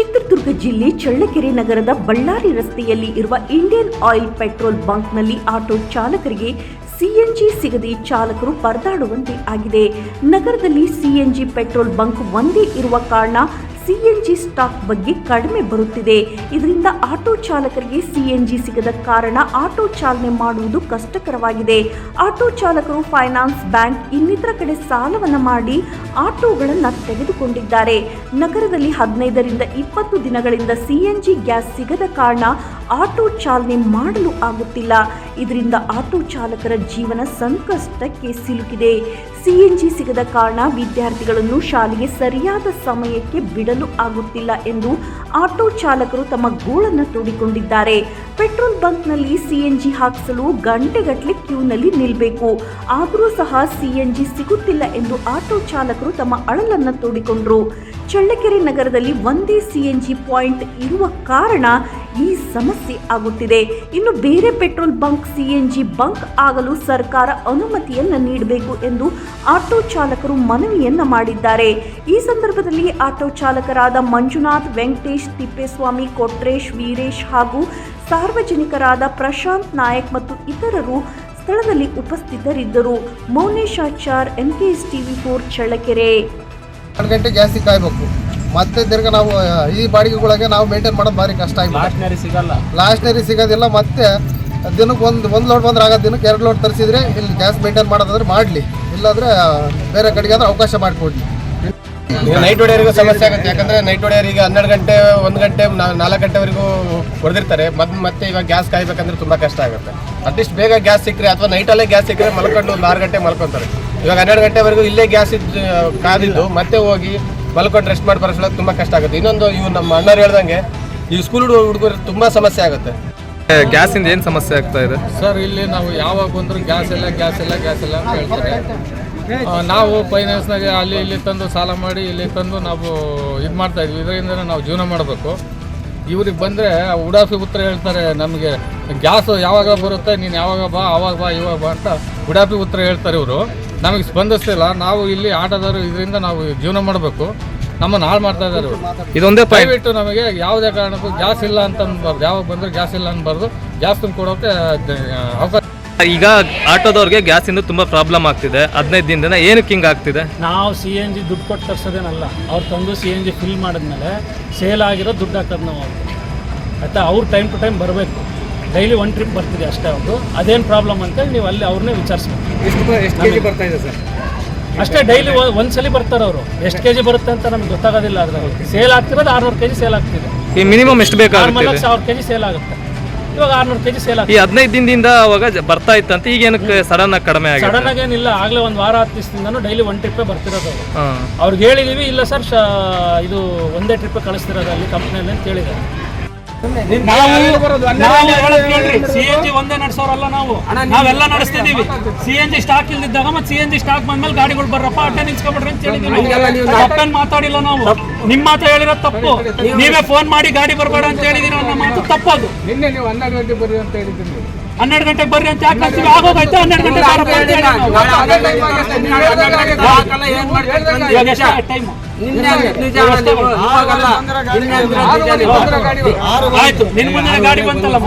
ಚಿತ್ರದುರ್ಗ ಜಿಲ್ಲೆ ಚಳ್ಳಕೆರೆ ನಗರದ ಬಳ್ಳಾರಿ ರಸ್ತೆಯಲ್ಲಿ ಇರುವ ಇಂಡಿಯನ್ ಆಯಿಲ್ ಪೆಟ್ರೋಲ್ ಬಂಕ್ನಲ್ಲಿ ಆಟೋ ಚಾಲಕರಿಗೆ ಸಿಎನ್ಜಿ ಸಿಗದೆ ಚಾಲಕರು ಪರದಾಡುವಂತೆ ಆಗಿದೆ. ನಗರದಲ್ಲಿ ಸಿಎನ್ಜಿ ಪೆಟ್ರೋಲ್ ಬಂಕ್ ಒಂದೇ ಇರುವ ಕಾರಣ ಸಿಎನ್ಜಿ ಸ್ಟಾಕ್ ಬಗ್ಗೆ ಕಡಿಮೆ ಬರುತ್ತಿದೆ. ಇದರಿಂದ ಆಟೋ ಚಾಲಕರಿಗೆ ಸಿಎನ್ಜಿ ಸಿಗದ ಕಾರಣ ಆಟೋ ಚಾಲನೆ ಮಾಡುವುದು ಕಷ್ಟಕರವಾಗಿದೆ. ಆಟೋ ಚಾಲಕರು ಫೈನಾನ್ಸ್ ಬ್ಯಾಂಕ್ ಇನ್ನಿತರ ಕಡೆ ಸಾಲವನ್ನು ಮಾಡಿ ಆಟೋಗಳನ್ನು ತೆಗೆದುಕೊಂಡಿದ್ದಾರೆ. ನಗರದಲ್ಲಿ ಹದಿನೈದರಿಂದ ಇಪ್ಪತ್ತು ದಿನಗಳಿಂದ ಸಿಎನ್ಜಿ ಗ್ಯಾಸ್ ಸಿಗದ ಕಾರಣ ಆಟೋ ಚಾಲನೆ ಮಾಡಲು ಆಗುತ್ತಿಲ್ಲ. ಇದರಿಂದ ಆಟೋ ಚಾಲಕರ ಜೀವನ ಸಂಕಷ್ಟಕ್ಕೆ ಸಿಲುಕಿದೆ. ಸಿಎನ್ಜಿ ಸಿಗದ ಕಾರಣ ವಿದ್ಯಾರ್ಥಿಗಳನ್ನು ಶಾಲೆಗೆ ಸರಿಯಾದ ಸಮಯಕ್ಕೆ ಬಿಡಲು ಆಗುತ್ತಿಲ್ಲ ಎಂದು ಆಟೋ ಚಾಲಕರು ತಮ್ಮ ಗೋಳನ್ನು ತೋಡಿಕೊಂಡಿದ್ದಾರೆ. ಪೆಟ್ರೋಲ್ ಬಂಕ್ನಲ್ಲಿ ಸಿಎನ್ಜಿ ಹಾಕಿಸಲು ಗಂಟೆಗಟ್ಟಲೆ ಕ್ಯೂನಲ್ಲಿ ನಿಲ್ಲಬೇಕು ಆದರೂ ಸಹ ಸಿಎನ್ಜಿ ಸಿಗುತ್ತಿಲ್ಲ ಎಂದು ಆಟೋ ಚಾಲಕರು ತಮ್ಮ ಅಳಲನ್ನು ತೋಡಿಕೊಂಡರು. ಚಳ್ಳಕೆರೆ ನಗರದಲ್ಲಿ ಒಂದೇ ಸಿಎನ್ಜಿ ಪಾಯಿಂಟ್ ಇರುವ ಕಾರಣ ಈ ಸಮಸ್ಯೆ ಆಗುತ್ತಿದೆ. ಇನ್ನು ಬೇರೆ ಪೆಟ್ರೋಲ್ ಬಂಕ್ ಸಿಎನ್ಜಿ ಬಂಕ್ ಆಗಲು ಸರ್ಕಾರ ಅನುಮತಿಯನ್ನ ನೀಡಬೇಕು ಎಂದು ಆಟೋ ಚಾಲಕರು ಮನವಿಯನ್ನ ಮಾಡಿದ್ದಾರೆ. ಈ ಸಂದರ್ಭದಲ್ಲಿ ಆಟೋ ಚಾಲಕರಾದ ಮಂಜುನಾಥ್, ವೆಂಕಟೇಶ್, ತಿಪ್ಪೇಸ್ವಾಮಿ, ಕೊಟ್ರೇಶ್, ವೀರೇಶ್ ಹಾಗೂ ಸಾರ್ವಜನಿಕರಾದ ಪ್ರಶಾಂತ್ ನಾಯಕ್ ಮತ್ತು ಇತರರು ಸ್ಥಳದಲ್ಲಿ ಉಪಸ್ಥಿತರಿದ್ದರು. Mounesh Achar NKS TV four Challakere. ಜಾಸ್ತಿ ಕಾಯ್ಬೇಕು. ಮತ್ತೆ ತಿರ್ಗ ನಾವು ಈ ಬಾಡಿಗೆಗಳಿಗೆ ನಾವು ಮೇಂಟೈನ್ ಮಾಡೋದು ಭಾರಿ ಕಷ್ಟ ಆಗಿದೆ. ಲಾಸ್ಟ್ನರಿ ಸಿಗಲ್ಲ. ಲಾಸ್ಟ್ನರಿ ಸಿಗೋದಿಲ್ಲ ಮತ್ತೆ ದಿನಕ್ಕೆ ಒಂದು ಒಂದು ಲೋಡ್ ಬಂದ್ರೆ ಆಗೋದು ದಿನಕ್ಕೆ ಎರಡು ಲೋಡ್ ತರಿಸಿದ್ರೆ ಇಲ್ಲಿ ಗ್ಯಾಸ್ ಮೇಂಟೈನ್ ಮಾಡೋದಾದ್ರೆ ಮಾಡಲಿ. ಇಲ್ಲಾಂದ್ರೆ ಬೇರೆ ಕಡೆಗೆ ಆದ್ರೆ ಅವಕಾಶ ಮಾಡಿಕೊಡ್ಲಿ. ಈಗ ನೈಟ್ ಒಡೆಯರಿಗೂ ಸಮಸ್ಯೆ ಆಗುತ್ತೆ. ಯಾಕಂದ್ರೆ ನೈಟ್ ಹೊಡೆಯವರಿಗೆ ಹನ್ನೆರಡು ಗಂಟೆ ಒಂದು ಗಂಟೆ ನಾ- ನಾಲ್ಕು ಗಂಟೆವರೆಗೂ ಹೊಡೆದಿರ್ತಾರೆ. ಮತ್ತೆ ಮತ್ತೆ ಇವಾಗ ಗ್ಯಾಸ್ ಕಾಯ್ಬೇಕಂದ್ರೆ ತುಂಬ ಕಷ್ಟ ಆಗುತ್ತೆ. ಅಟ್ಲೀಸ್ಟ್ ಬೇಗ ಗ್ಯಾಸ್ ಸಿಕ್ಕರೆ ಅಥವಾ ನೈಟಲ್ಲೇ ಗ್ಯಾಸ್ ಸಿಕ್ಕರೆ ಮಲ್ಕೊಂಡು ಒಂದು ಆರು ಗಂಟೆ ಮಲ್ಕೊತಾರೆ. ಇವಾಗ ಹನ್ನೆರಡು ಗಂಟೆವರೆಗೂ ಇಲ್ಲೇ ಗ್ಯಾಸ್ ಇದ್ದು ಕಾದಿದ್ದು ಮತ್ತೆ ಹೋಗಿ ಮಲ್ಕೊಂಡು ರೆಸ್ಟ್ ಮಾಡಿ ಬರೋಷ್ಟೊಳಗೆ ತುಂಬ ಕಷ್ಟ ಆಗುತ್ತೆ. ಇನ್ನೊಂದು ಇವು ನಮ್ಮ ಅಣ್ಣರು ಹೇಳ್ದಂಗೆ ಈ ಸ್ಕೂಲ್ ಹುಡುಗರು ತುಂಬ ಸಮಸ್ಯೆ ಆಗುತ್ತೆ. ಗ್ಯಾಸಿಂದ ಏನು ಸಮಸ್ಯೆ ಆಗ್ತಾ ಇದೆ? ಸರ್ ಇಲ್ಲಿ ನಾವು ಯಾವಾಗ ಬಂದರೂ ಗ್ಯಾಸ್ ಇಲ್ಲ ಗ್ಯಾಸ್ ಇಲ್ಲ ಗ್ಯಾಸ್ ಇಲ್ಲ ಅಂತ ಹೇಳ್ತಾರೆ. ನಾವು ಫೈನಾನ್ಸ್ನಾಗೆ ಅಲ್ಲಿ ಇಲ್ಲಿ ತಂದು ಸಾಲ ಮಾಡಿ ಇಲ್ಲಿ ತಂದು ನಾವು ಇದು ಮಾಡ್ತಾ ಇದ್ವಿ. ಇದರಿಂದ ನಾವು ಜೀವನ ಮಾಡಬೇಕು. ಇವ್ರಿಗೆ ಬಂದರೆ ಉಡಾಫಿ ಉತ್ತರ ಹೇಳ್ತಾರೆ ನಮಗೆ ಗ್ಯಾಸು ಯಾವಾಗ ಬರುತ್ತೆ ನೀನು ಯಾವಾಗ ಬಾ ಆವಾಗ ಬಾ ಇವಾಗ ಬಾ ಅಂತ. ಉಡಾಫಿ ಉತ್ತರ ಹೇಳ್ತಾರೆ ಇವರು ನಮಗೆ ಸ್ಪಂದಿಸ್ತಿಲ್ಲ ನಾವು ಇಲ್ಲಿ ಆಟೋದವರು ಇದರಿಂದ ನಾವು ಜೀವನ ಮಾಡಬೇಕು ನಮ್ಮನ್ನು ಹಾಳು ಮಾಡ್ತಾ ಇದ್ದಾರೆ ಇದೊಂದೇ ಪ್ರೈವೇಟು ದಯವಿಟ್ಟು ನಮಗೆ ಯಾವುದೇ ಕಾರಣಕ್ಕೂ ಗ್ಯಾಸ್ ಇಲ್ಲ ಅಂತ ಅನ್ಬಾರ್ದು ಯಾವಾಗ ಬಂದರೂ ಗ್ಯಾಸ್ ಇಲ್ಲ ಅನ್ಬಾರ್ದು ಗ್ಯಾಸ್ ತುಂಬ ಕೊಡೋಕೆ ಅವಕಾಶ ಈಗ ಆಟೋದವ್ರಿಗೆ ಗ್ಯಾಸಿಂದ ತುಂಬಾ ಪ್ರಾಬ್ಲಮ್ ಆಗ್ತಿದೆ ಹದಿನೈದು ದಿನದಿಂದ ಏನಕ್ಕೆ ಹಿಂಗೆ ಆಗ್ತಿದೆ? ನಾವು ಸಿ ಎನ್ ಜಿ ದುಡ್ಡು ಕೊಟ್ಟು ತರ್ಸೋದೇನಲ್ಲ ಅವ್ರು ತಂದು ಸಿ ಎನ್ ಜಿ ಫಿಲ್ ಮಾಡಿದ್ಮೇಲೆ ಸೇಲ್ ಆಗಿರೋ ದುಡ್ಡು ಹಾಕೋದು ನಾವು ಆಯಿತಾ ಅವ್ರು ಟೈಮ್ ಟು ಟೈಮ್ ಬರಬೇಕು. ಡೈಲಿ ಒನ್ ಟ್ರಿಪ್ ಬರ್ತಿದೆ ಅಷ್ಟೇ ಒಂದು. ಅದೇನು ಪ್ರಾಬ್ಲಮ್ ಅಂತೇಳಿ ನೀವು ಅಲ್ಲಿ ಅವ್ರನ್ನೇ ವಿಚಾರಿಸ್ಬೇಕು. ಅಷ್ಟೇ ಡೈಲಿ ಒಂದ್ಸಲಿ ಬರ್ತಾರೆ ಅವರು. ಎಷ್ಟು ಕೆಜಿ ಬರುತ್ತೆ ಅಂತ ನಮ್ಗೆ ಗೊತ್ತಾಗೋದಿಲ್ಲ ಅದ್ರಲ್ಲಿ. ಸೇಲ್ ಆಗ್ತಿರೋದು ಆರ್ನೂರು ಕೆಜಿ ಸೇಲ್ ಆಗ್ತಿದೆ. ಈ ಮಿನಿಮಮ್ ಎಷ್ಟು ಬೇಕು ಸಾವಿರ ಕೆಜಿ ಸೇಲ್ ಆಗುತ್ತೆ. ಇವಾಗ ಆರ್ನೂರು ಕೆಜಿ ಸೇಲ್ ಈ ಆಗ್ತಿದೆ ಹದಿನೈದು ದಿನದಿಂದ ಅವಾಗ ಬರ್ತಾ ಬರ್ತಾ ಅಂತ ಈಗ ಏನಕ್ಕೆ ಸಡನ್ ಆಗಿ ಕಡಿಮೆ ಆಗಿದೆ? ಸಡನ್ ಆಗೇನಿಲ್ಲ ಆಗಲೇ ಒಂದು ವಾರ ಹತ್ತು ದಿವಸದಿಂದನೂ ಡೈಲಿ ಒನ್ ಟ್ರಿಪ್ಪೇ ಬರ್ತಿರೋದು ಅವರು. ಅವ್ರಿಗೆ ಹೇಳಿದೀವಿ ಇಲ್ಲ ಸರ್ ಶ ಇದು ಒಂದೇ ಟ್ರಿಪ್ ಕಳಿಸ್ತಿರೋದು ಅಲ್ಲಿ ಕಂಪ್ನಿಯಲ್ಲಿ ಅಂತ ಹೇಳಿದ್ದಾರೆ. ಸಿ ಎನ್ ಜಿ ಒಂದೇ ನಡೆಸೋರಲ್ಲ ನಾವು. ನಾವೆಲ್ಲ ನಡೆಸ್ತಿದೀವಿ ಸಿ ಎನ್ ಜಿ ಸ್ಟಾಕ್ ಇಲ್ದಿದ್ದಾಗ ಮತ್ತೆ ಸಿ ಎನ್ ಜಿ ಸ್ಟಾಕ್ ಬಂದ್ಮೇಲೆ ಗಾಡಿಗಳು ಬರ್ರಪ್ಪ ಅಡ್ಡ ನಿಲ್ಸ್ಕೊಬಿಡ್ರಿ ಅಂತ ಹೇಳಿದೀವಿ ತಪ್ಪೇನ್ ಮಾತಾಡಿಲ್ಲ ನಾವು. ನಿಮ್ಮ ಮಾತು ಹೇಳಿರೋ ತಪ್ಪು. ನೀವೇ ಫೋನ್ ಮಾಡಿ ಗಾಡಿ ಬರಬೇಡ ಅಂತ ಹೇಳಿದಿರೋ ಅನ್ನೋ ಮಾತು ತಪ್ಪದು ನಿನ್ನೆ ನೀವು ಹನ್ನೆರಡು ಗಂಟೆ ಬರ್ರಿ ಅಂತ ಹೇಳಿದ್ದೀನಿ ಹನ್ನೆರಡು ಗಂಟೆಗೆ ಬರ್ರಿ ಅಂತ ಯಾಕೆ ಕಳ್ತೀವಿ ಆಗೋಗೈತೆ ಹನ್ನೆರಡು ಗಂಟೆ ಎಷ್ಟು ಟೈಮ್ ಆಯ್ತು ನಿನ್ ಮುಂದೆ ಗಾಡಿ ಬಂತಲ್ಲ.